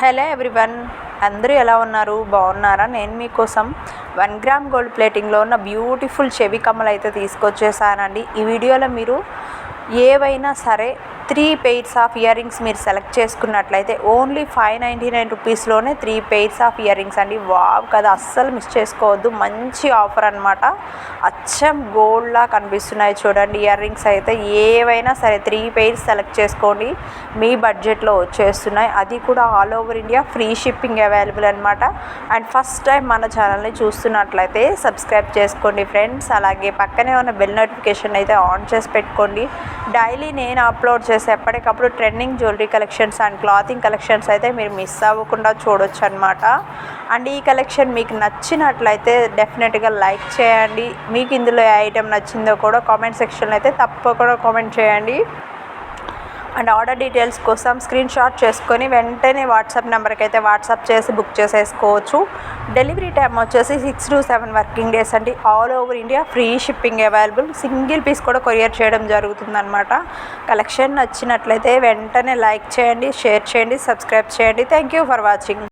Hello everyone అందరూ ఎలా ఉన్నారు? బాగున్నారా? నేను మీకోసం వన్ గ్రామ్ గోల్డ్ ప్లేటింగ్లో ఉన్న బ్యూటిఫుల్ చెవి కమ్మలు అయితే తీసుకొచ్చేసానండి. ఈ వీడియోలో మీరు ఏవైనా సరే three pairs of earrings మీరు సెలెక్ట్ చేసుకున్నట్లయితే ఓన్లీ ఫైవ్ నైంటీ నైన్ రూపీస్లోనే three pairs of earrings అండి. వావ్ కదా అస్సలు మిస్ చేసుకోవద్దు. మంచి ఆఫర్ అనమాట అచ్చం గోల్డ్లా కనిపిస్తున్నాయి చూడండి ఇయర్ రింగ్స్ అయితే. ఏవైనా సరే త్రీ పెయిర్స్ సెలెక్ట్ చేసుకోండి. మీ బడ్జెట్లో వచ్చేస్తున్నాయి. అది కూడా all over India free shipping available అనమాట అండ్ ఫస్ట్ టైం మన ఛానల్ని చూస్తున్నట్లయితే సబ్స్క్రైబ్ చేసుకోండి ఫ్రెండ్స్ అలాగే పక్కనే ఉన్న బెల్ నోటిఫికేషన్ అయితే ఆన్ చేసి పెట్టుకోండి. డైలీ నేను అప్లోడ్ చేసే ఎప్పటికప్పుడు trending jewellery collections and clothing collections అయితే మీరు మిస్ అవ్వకుండా చూడొచ్చు అనమాట అండ్ ఈ కలెక్షన్ మీకు నచ్చినట్లయితే డెఫినెట్గా లైక్ చేయండి. మీకు ఇందులో ఏ ఐటెం నచ్చిందో కూడా కామెంట్ సెక్షన్లో అయితే తప్పకుండా కామెంట్ చేయండి. అండ్ ఆర్డర్ డీటెయిల్స్ కోసం స్క్రీన్ షాట్ చేసుకొని వెంటనే వాట్సాప్ నెంబర్కి అయితే వాట్సాప్ చేసి బుక్ చేసేసుకోవచ్చు. డెలివరీ టైం వచ్చేసి six to seven working days అండి. All over India free shipping available. Single piece కూడా కొరియర్ చేయడం జరుగుతుందనమాట కలెక్షన్ నచ్చినట్లయితే వెంటనే లైక్ చేయండి షేర్ చేయండి సబ్స్క్రైబ్ చేయండి. Thank you for watching.